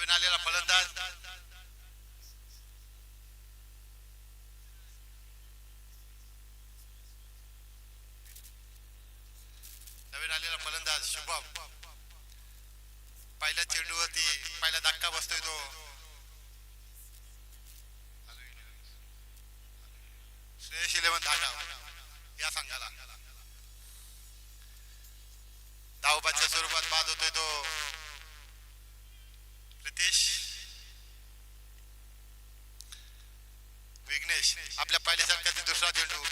नवीन आलेला फलंदाज नवीन आलेला फलंदाज शुभम पहिल्या चेंडूवरती पहिला धक्का बसतोय तो श्रेयस इलेवन धाटाव या संघाला धावबाच्या स्वरूपात बाद होतोय तो रितेश विघ्नेश आपल्या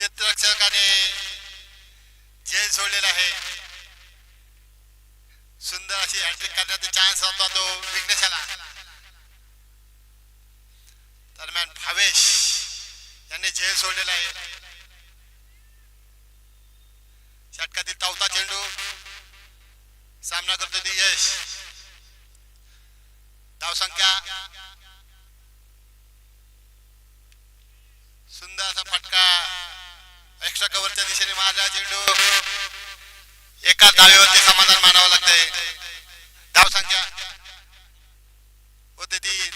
क्षेत्ररक्षकाने जेल सोडलेला आहे. सुंदर अशी हॅट्रिक करण्याचा चान्स होता तो विघ्नेशाला. दरम्यान भावेश यांनी जेल सोडलेला आहे. षटकातील तावता चेंडू. सामना करतो ती यश. धावसंख्या सुंदर असा फटका. एक्स्ट्रा कव्हरच्या दिशेने मारला चेंडू एका दावेवरती समाधान मानावं लागतंय. धाव संख्या होते ती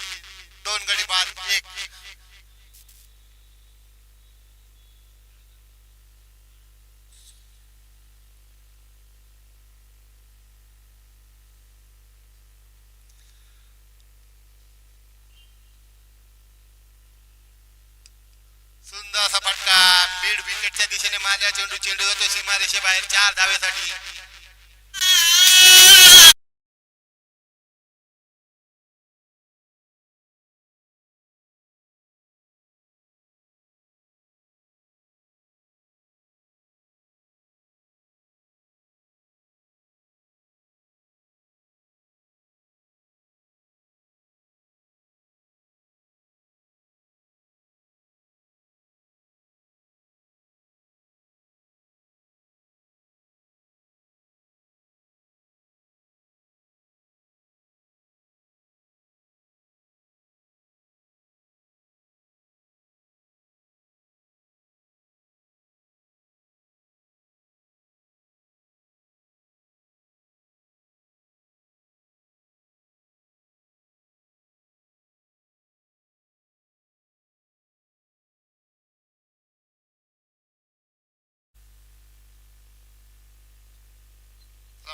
दोन गडी बाद. एक सुंदर असा फटका बीड माझ्या चेंडू चेंडू जातो सीमारेषे बाहेर चार धावेसाठी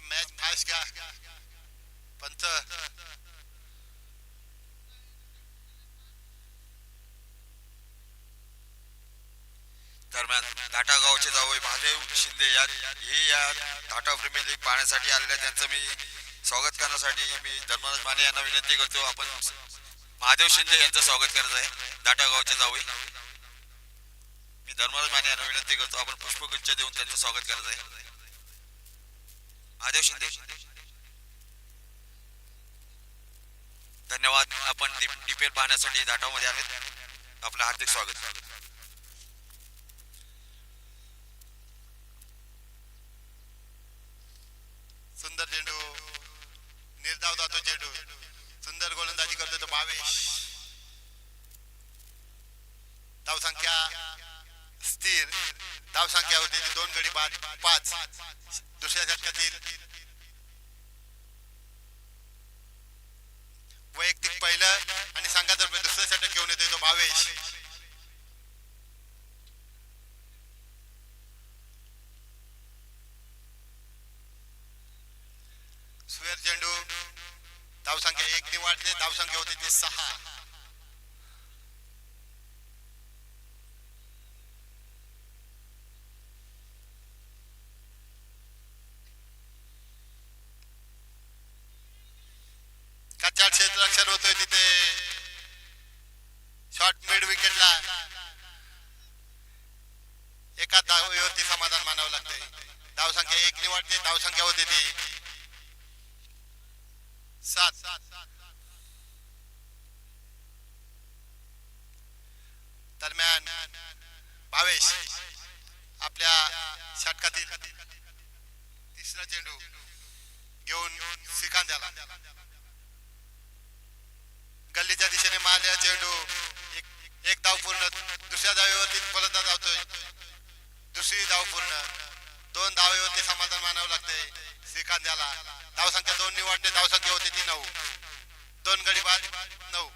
मॅच फास्ट घ्या पंच दरम्यान धाटा गावचे जावई महादेव शिंदे या हे या धाटा प्रीमियर लीग पाहण्यासाठी आलेल्या त्यांचं मी स्वागत करण्यासाठी मी धर्मराज माने यांना विनंती करतो. आपण महादेव शिंदे यांचं स्वागत करत आहे. धाटा गावचे जावई. मी धर्मराज माने यांना विनंती करतो. आपण पुष्पगुच्छ देऊन त्यांचं स्वागत करत आहे. महादेव शिंदे. धन्यवाद. आपण डीपीएल पाहण्यासाठी धाटामध्ये आहेत आपलं हार्दिक स्वागत. सुंदर चेंडू निर्धाव जातो चेंडू सुंदर गोलंदाजी करतो तो बावीस धाव संख्या स्थिर. धाव संख्या होती ती दोन गडी बाद पाच. दुसऱ्या षटकातील वैयक्तिक पहिलं आणि संघातर्फे दुसरं षटक घेऊन येतो भावेश. सुयर चेंडू धावसंख्या एक ने वाढते धावसंख्या होती ते सहा कच्च्या क्षेत्ररक्षण होतोय तिथे शॉर्ट मिड विकेटला एका धावेवरती समाधान मानावं लागतंय धावसंख्या एक ने वाढते धावसंख्या सात. दरम्यान भावेश आपल्या षटकातील तिसरा चेंडू घेऊन सिकांद्याला गल्लीच्या दिशेने मारलेला चेंडू एक एक धाव पूर्ण दुसऱ्या धावेवरती फलंदाज धावतोय दुसरी धाव पूर्ण. दोन धावेवरती समाधान मानावं लागतंय. एखाद्याला. धावसंख्या दोन निवडणे धावसंख्या होती ती नऊ. दोन गडी बाद नऊ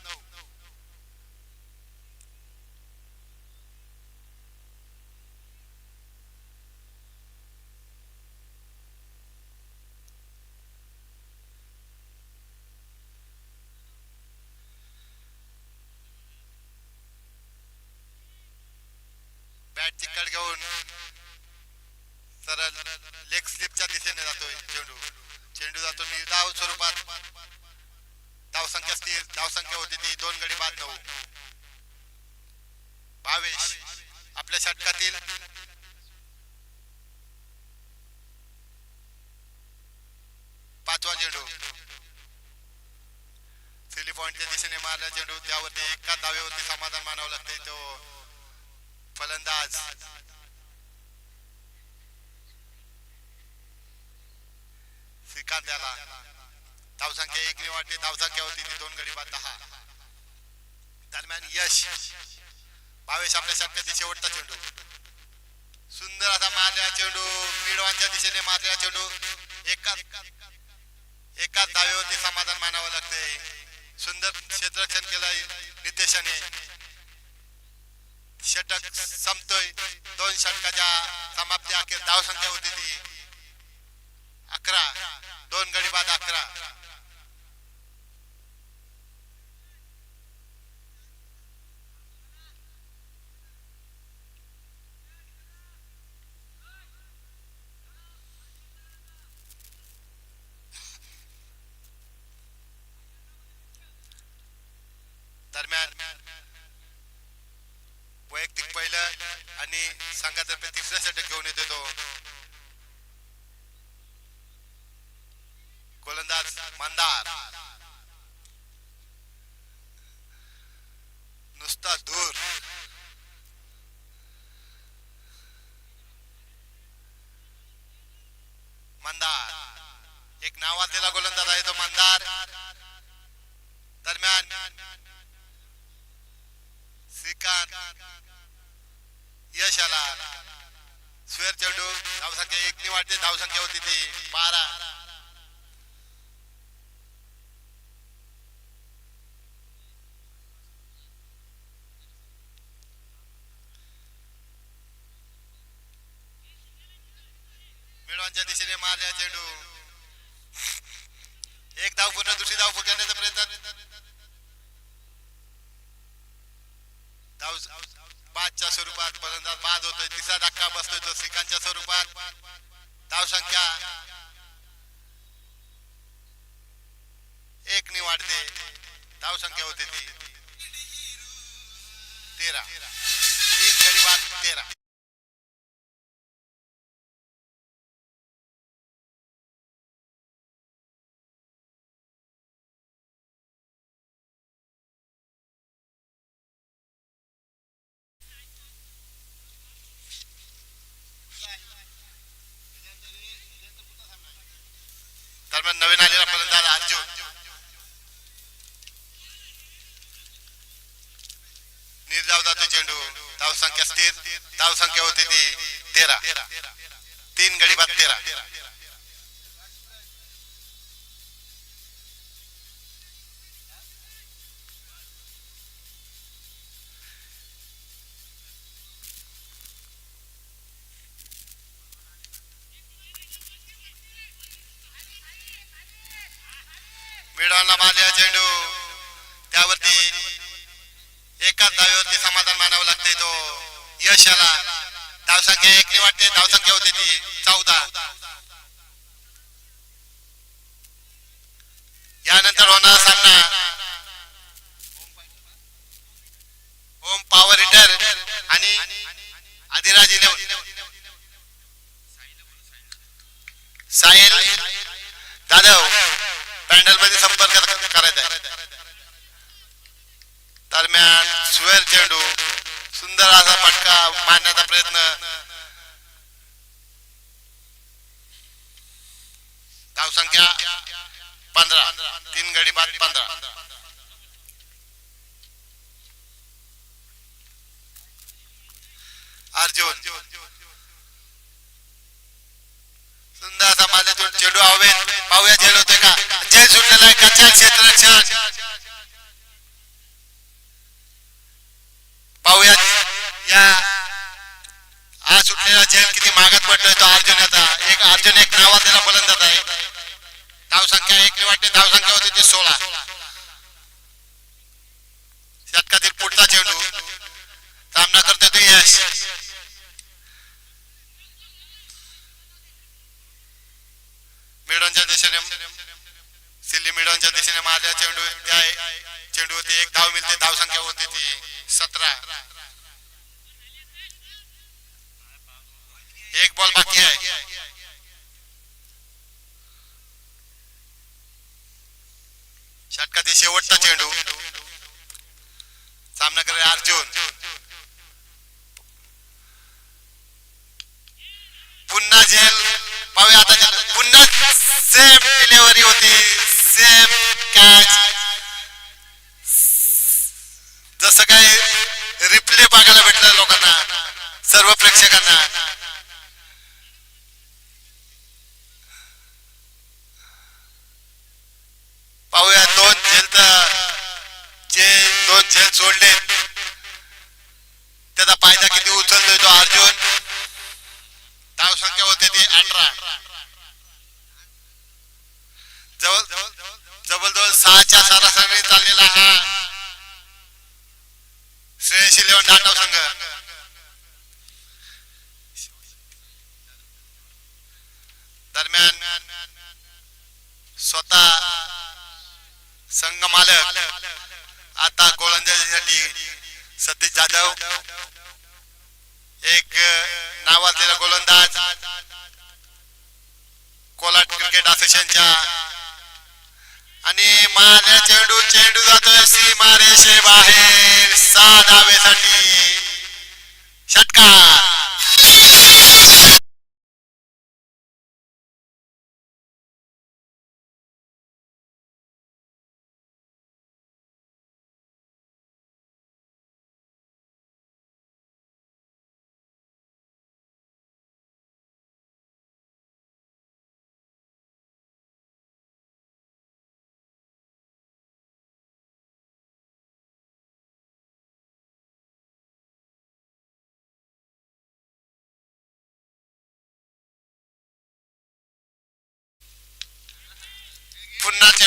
बॅटची कड घेऊन सरळ लेग स्लिपच्या दिशेने जातोय चेंडू चेंडू जातो निर्धाव स्वरूपात धावसंख्या होती ती. दोन गडी बाद नऊ. भावेश आपल्या षटकातील पाचवा चेंडू सिली पॉइंटच्या दिशेने मारला चेंडू त्यावरती एका धावेवरती समाधान मानावं लागते तो फलंदाज. श्रीकांत याला. धावसंख्या एक ने वाटली धावसंख्या होती ती दोन गडी बाद दहा. दरम्यान यश. भावेश आपल्या षटकातील शेवटचा चेंडू. सुंदर असा मारलेला चेंडू मिडवांच्या दिशेने मारलेला चेंडू. एकाच एकाच धावेवरती समाधान मानावं लागतंय सुंदर क्षेत्ररक्षण केलंय नितेशाने. षटक संपतोय. दोन षटकाच्या समाप्ती अखेर धावसंख्या होती ती. अकरा. दोन गडी बाद अकरा दरम्यान वैयक्तिक पहिलं आणि संघातर्फे तिसरा षटक घेऊन येतो तो गोलंदाज मंदार नुसता दूर मंदार एक नावाजलेला गोलंदाज आहे तो मंदार. दरम्यान श्रीकांत यश आला. स्वेर चेंडू धावसंख्या एक नि वाटते धावसंख्या होती ती. बारा मिळवांच्या दिशेने मारल्या चेंडू एक धाव पूर्ण दुसरी धाव फुकण्याचा प्रयत्न धाव बादच्या स्वरूपात फलंदाज बाद होतोय तिसरा धक्का बसतोय तो श्रीकांतच्या स्वरूपात धाव संख्या एक नि वाढते धाव संख्या होती ती. तेरा. तीन गडी बाद तेरा. समितीत धाव संख्या होती ती तेरा. तीन गडी बाद तेरा. मिळाला माझ्या चेंडू. कशाला? धावसंख्या एकली वाटते धावसंख्या होते ती. चौदा यानंतर होणारा सामना ओम पॉवर हिटर आणि आदिराज इलेवन साहिल जाधव पॅन्डलमध्ये संपर्क करायचा आहे दरम्यान सुवेर चेंडू माझा असा फटका मारण्याचा प्रयत्न. धावसंख्या पंधरा. तीन गडी बाद पंधरा. अर्जुन. सुंदर असा माझ्यातून चेडू हवेत पाहूया झेल होते का? झेल सुटलेला आहे. कच्च्या क्षेत्ररक्षण पाहूया. हा सुटलेला झेल किती मागत पडतोय तो अर्जुन याचा एक अर्जुन एक नावाजलेला फलंदाज आहे. धाव संख्या एक वाटते. धाव संख्या होती ती सोळा. षटकातील पुढचा चेंडू. सामना करतोय तो यश. मिडॉनच्या दिशेने, सिल्ली मिडॉनच्या दिशेने मारल्या चेंडू त्या चेंडूवरती एक. धाव मिळते. धाव होती ती सतरा. एक बॉल बाकी आहे षटकातील शेवटचा चेंडू सामना करे अर्जुन। पुन्हा झेल पाहूया आता झेल. पुन्हा सेम डिलिव्हरी होती, सेम कॅच जसं काही रिप्ले बघायला भेटलं लोकांना, सर्व प्रेक्षकांना। सोडले. त्याचा फायदा किती उचलतोय तो अर्जुन? धाव संख्या होते ती अठरा. जवळ जवळ जवळ जवळ सहाच्या सरासरी चाललेला हा श्रेयस इलेव्हन डाटाव संघ दरम्यान स्वतः संघ मालक आता गोलंदाजीसाठी सतीश जाधव एक नावाजलेला गोलंदाज कोलाट क्रिकेट असोसिएशनच्या आणि मारल्या चेंडू चेंडू जातोय सीमा बाहेर सात धावेसाठी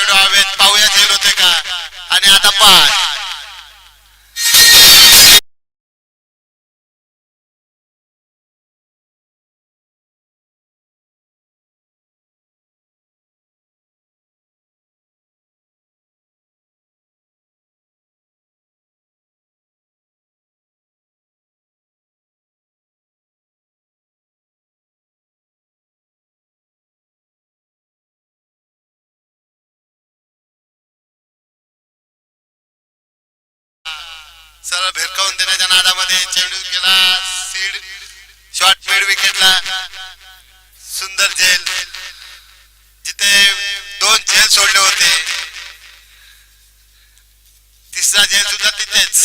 पुन्हा हवेत पाहूया झेल होते का? आणि आता पाच. सरळ भिरकावून देण्याच्या नादामध्ये. चेंडू गेला. सीड. शॉर्ट मिड विकेटला सुंदर झेल जिथे दोन झेल सोडले होते. तिसरा झेल सुद्धा तिथेच.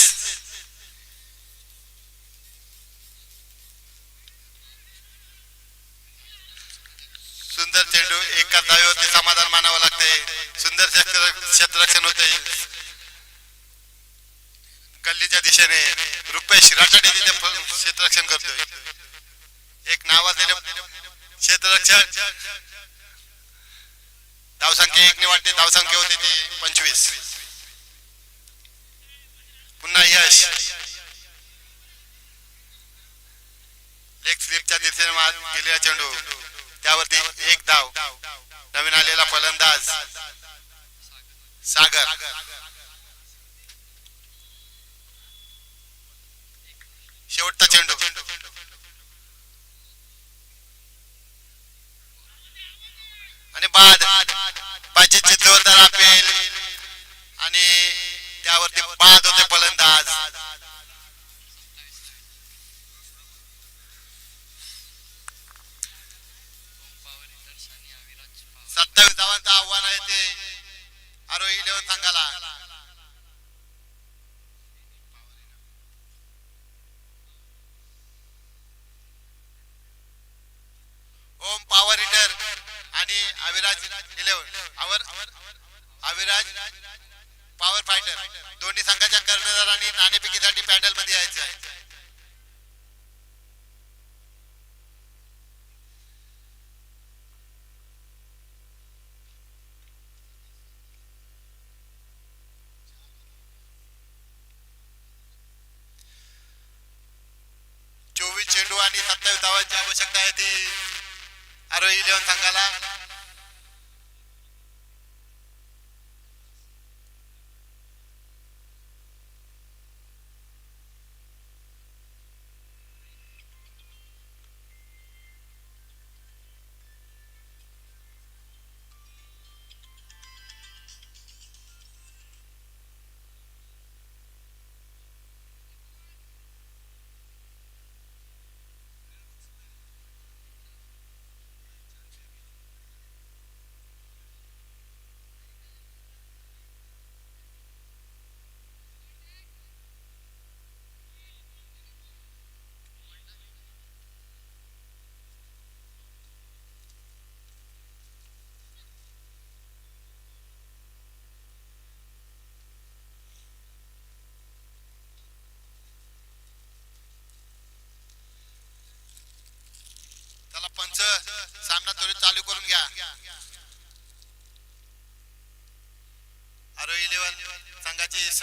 सुंदर चेंडू एका धावेवरती समाधान मानावं लागते सुंदर क्षेत्र- क्षेत्ररक्षण होते गल्लीच्या दिशेने रुपेश राठाडे तिथे क्षेत्ररक्षण करतोय. एक नावाजलेले क्षेत्ररक्षक धावसंख्या एक ने वाटते धावसंख्या होती ती पंचवीस. पुन्हा यश. लेग स्लिपच्या दिशेने गेलेला चेंडू. त्यावरती एक धाव. नवीन आलेला फलंदाज सागर. शेवटचा चेंडू. आणि बाद. पाचशे जोरदार अपेल आणि त्यावरती बाद होते फलंदाज सत्तावीस धावांचं आव्हान आहे ते आरोही इलेव्हन संघाला ओम पॉवर हिटर आणि अविराज इलेव्हन आवर अविराज पॉवर फायटर दोन्ही संघाच्या कर्णधारांनी नाणेफेकीसाठी पॅनलमध्ये यायचे आहे चोवीस चेंडू आणि सत्तावीस धावांची आवश्यकता आहे ती. आरोही लिहून सांगायला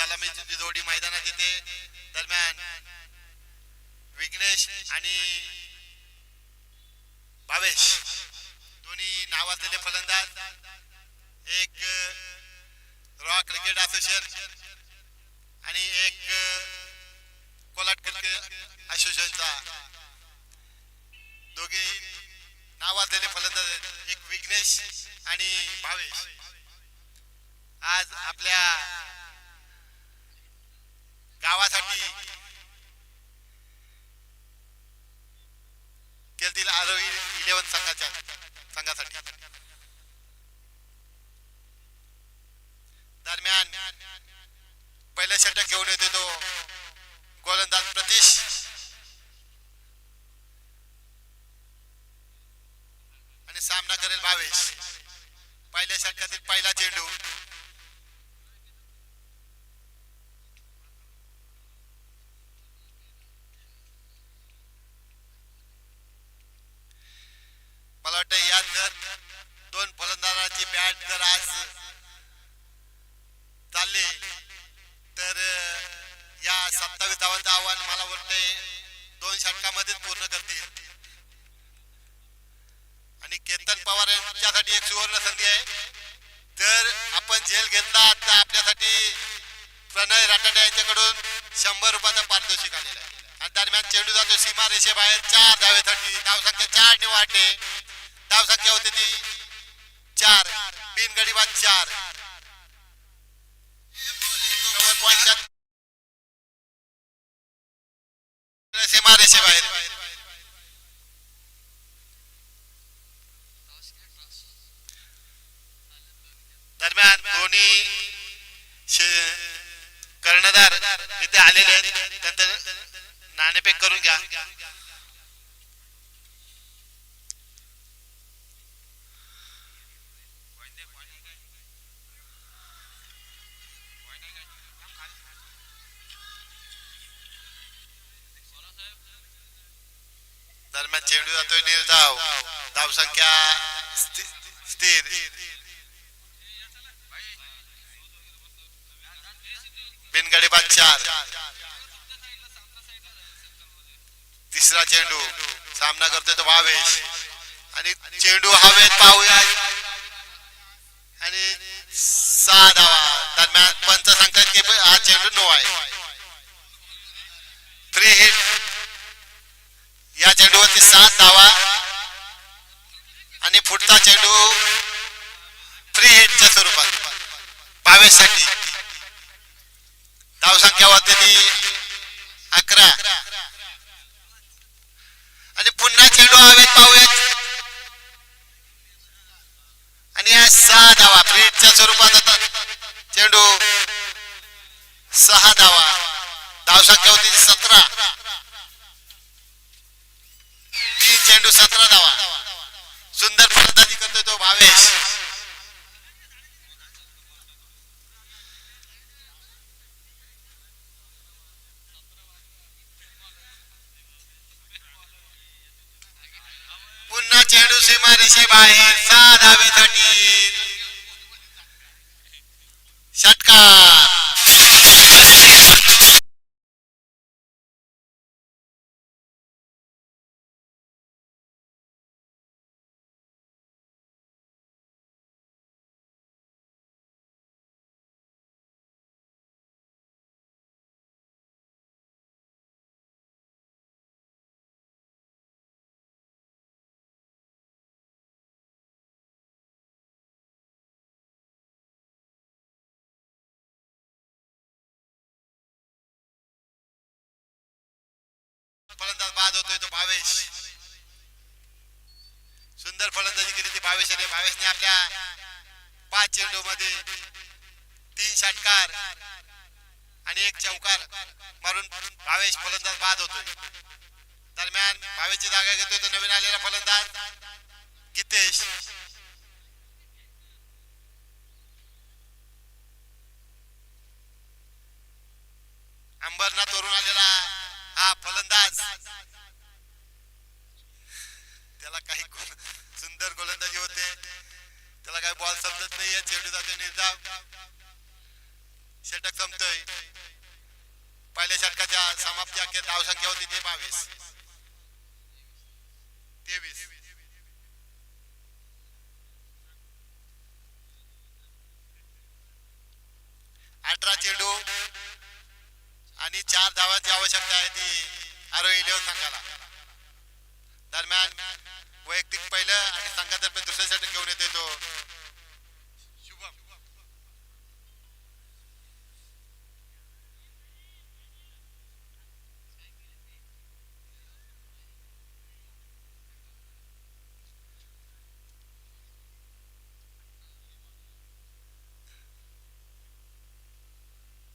सलामीची जोडी मैदानात येते. दरम्यान विघ्नेश आणि भावेश दोन्ही नावाजलेले फलंदाज. एक रॉ क्रिकेट असोसिएशन आणि एक कोलाट क्रिकेट असोसिएशनचा. दोघे नावाजलेले फलंदाज एक विघ्नेश आणि भावेश. आज आपल्या गावासाठी केलतील आरोही इलेव्हन संघाच्या संघासाठी दरम्यान पहिल्या षटक घेऊन येतो तो गोलंदाज प्रतीश आणि सामना करेल भावेश पहिल्या षटकातील पहिला चेंडू मला वाटतं यात जर दोन फलंदाजांची बॅट जर आज चालली तर अं, या सत्तावीस धावांचं आव्हान मला वाटतंय दोन षटकामध्ये पूर्ण करतील. आणि केतन पवार यांच्यासाठी एक सुवर्ण संधी आहे. जर आपण झेल घेतला तर आपल्यासाठी प्रणय राठाडे यांच्याकडून शंभर रुपयाचा पारितोषिक आलेला आहे. आणि दरम्यान चेंडू जातो सीमा रेषेबाहेर चार धावेसाठी धावसंख्या चार ने वाटे धावसंख्या होती ती चार. बिन बाद चार. कव्हर पॉईंटच्या सीमा रेषेबाहेर दरम्यान दोन्ही कर्णधार तिथे आलेले आहेत. त्यांचं नाणेपेक करून घ्या. धाव धाव संख्या स्थिर. बिनगडी बाद चार. तिसरा चेंडू. सामना करतोय तो भावेश. आणि चेंडू हवेत पाहूया आणि सहा धावा दरम्यान पंच सांगतात की हा चेंडू नो आहे. थ्री हिट या चेंडूवरती सात धावा. आणि पुढचा चेंडू फ्री हिटच्या स्वरूपात पावेसाठी धावसंख्या होती अकरा. आणि पुन्हा चेंडू हवेत पाहूयात. आणि या सहा धावा फ्री हिटच्या स्वरूपात आता चेंडू फलंदाज बाद होतोय तो भावेश. सुंदर फलंदाजी केली ती भावेशाने भावेशने आपल्या पाच चेंडू मध्ये तीन षटकार आणि एक चौकार मारून भावेश फलंदाज बाद होतोय. दरम्यान भावेशची जागा घेतोय तो नवीन आलेला फलंदाज कितेश अंबरनाथ वरून आलेला हा फलंदाज. त्याला काही सुंदर गोलंदाजी होते. त्याला काही बॉल समजत नाहीये. चेंडू जाते निर्धाव षटक संपतोय. पहिल्या षटकाच्या समाप्ती अखेर धाव संख्या होती ते बावीस तेवीस. अठरा चेंडू. आणि चार धावांची आवश्यकता आहे ती आरो इलेव्हन संघाला. दरम्यान वैयक्तिक पहिलं आणि संघातर्फे दुसऱ्या षटक घेऊन येते तो शुभम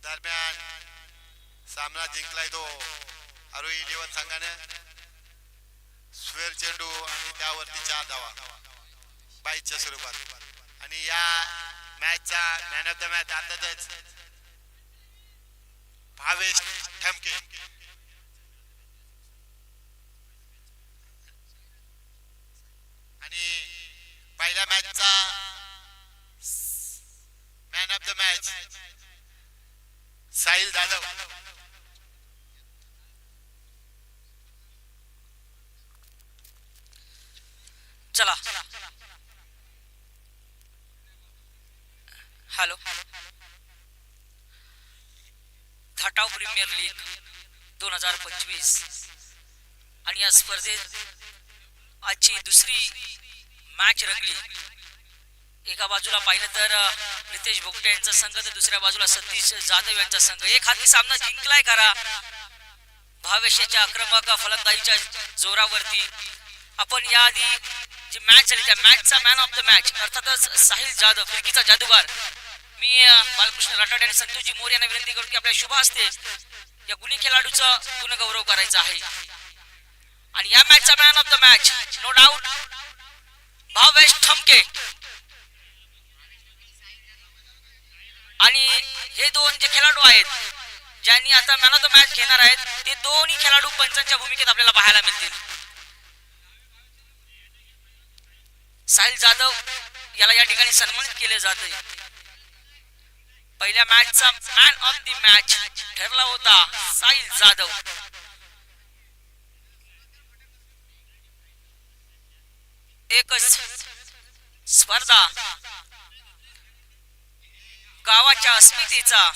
दरम्यान सामना जिंकलाय तो. आरो इलेव्हन संघाने स्वेर चेंडू आणि त्यावरती चार धावा. बाईच्या स्वरूपात. आणि या मॅचचा मॅन ऑफ द मॅच अर्थातच भावेश ठमके. आणि पहिल्या मॅचचा man of the match Sahil Jadhav. चला. हॅलो थाटाव प्रीमियर लीग दोन हजार पंचवीस. आणि या स्पर्धेत आजची दुसरी मॅच रंगली. एका बाजूला पाहिलं तर रितेश भोगटे यांचा संघ तर दुसऱ्या बाजूला सतीश जाधव यांचा संघ. एक हाती सामना जिंकलाय खरा. भावेशाच्या आक्रमक फलंदाजीच्या जोरावरती आपण याआधी जी मॅच झाली त्या मॅचचा मॅन ऑफ द मॅच अर्थातच साहिल जाधव फिरकीचा जादूगार. मी बालकृष्ण राठोड आणि संतोषजी मोर यांना विनंती करून की आपल्या शुभ हस्ते या गुन्हे खेळाडूचा गुणगौरव करायचा आहे. आणि या मॅचचा man of the match no doubt Bhavesh Thamke. आणि हे दोन जे खेळाडू आहेत ज्यांनी आता मॅन ऑफ द मॅच घेणार आहेत ते दोन्ही खेळाडू पंचांच्या भूमिकेत आपल्याला पाहायला मिळतील. साहिल जाधव याला या ठिकाणी सन्मानित केले जाते. पहिल्या मॅचचा मॅन ऑफ द मॅच ठरला होता साहिल जाधव. एकच स्पर्धा गावाच्या अस्मितेचा.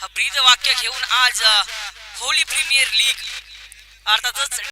हा ब्रीद वाक्य घेऊन आज होली प्रीमियर लीग अर्थातच